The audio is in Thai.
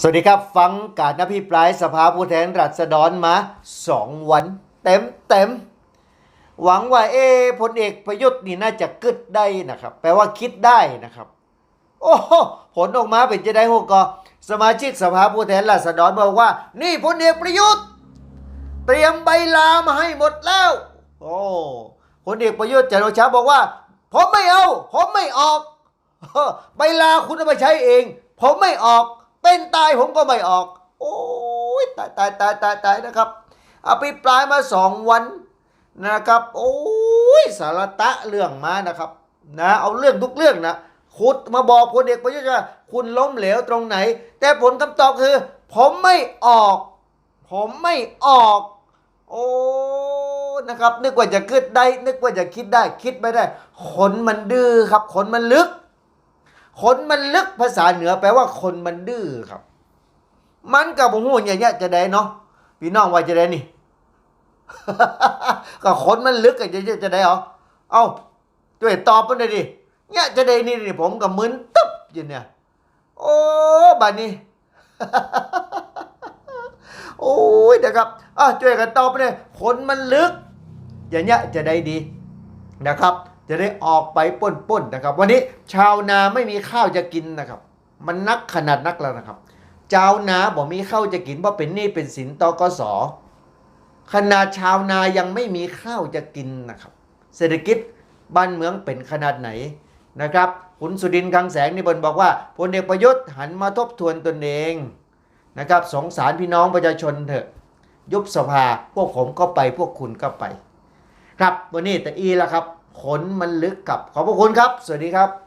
สวัสดีครับ ฟังการนพิปรายสภาผู้แทนราษฎรมาสองวัน เต็มเต็มหวังว่าเอพลเอกประยุทธ์นี่น่าจะกึดได้นะครับ แปลว่าคิดได้นะครับ โอ้โหผลออกมาเป็นจะได้หกกอสมาชิกสภาผู้แทนราษฎรบอกว่า นี่พลเอกประยุทธ์ เตรียมใบลามาให้หมดแล้ว โอ้พลเอกประยุทธ์จันทร์โอชาบอกว่า ผมไม่เอา ผมไม่ออกใบลาคุณเอาไปใช้เอง ผมไม่ออก เป็นตายผมก็ไม่ออก โอ้ยตายตายตายตายตายนะครับอภิปรายมาสองวันนะครับ โอ้ยสารตะเรื่องมานะครับนะเอาเรื่องทุกเรื่องนะขุดมาบอกพลเอกประยุทธ์ว่าคุณล้มเหลวตรงไหน แต่ผลคำตอบคือ ผมไม่ออก ผมไม่ออก โอ้นะครับ นึกว่าจะคิดได้ นึกว่าจะคิดได้ คิดไม่ได้ ขนมันดื้อครับ ขนมันลึก ขนมันลึกภาษาเหนือแปลว่าคนมันดื้อครับ มันกับหูอย่างเงี้ยจะได้เนาะพี่น้องว่าจะได้นี่ ก็ขนมันลึกกันจะจะได้เหรอเอาช่วยตอบมันหน่อยดิเนี่ยจะได้นี่นี่ผมกับมึนตึ๊บอยู่เนี่ย โอ้บัดนี้ โอ้ยนะครับอะช่วยกันตอบไปเลยขนมันลึก อย่างเงี้ยจะได้ดีนะครับ จะได้ออกไปป้นๆนะครับ วันนี้ชาวนาไม่มีข้าวจะกินนะครับ มันนักขนาดนักแล้วนะครับชาวนาบอกมีข้าวจะกินเพราะเป็นหนี้เป็นสินตกสขนาดชาวนายังไม่มีข้าวจะกินนะครับ เศรษฐกิจบ้านเมืองเป็นขนาดไหนนะครับคุณสุดินคังแสงนิบนบอกว่าพลเอกประยุทธ์หันมาทบทวนตนเองนะครับสงสารพี่น้องประชาชนเถอะยุบสภาพวกผมก็ไปพวกคุณก็ไป ครับวันนี้แต่อีแล้วครับ ขนมันลึกกลับขอบพระคุณครับ สวัสดีครับ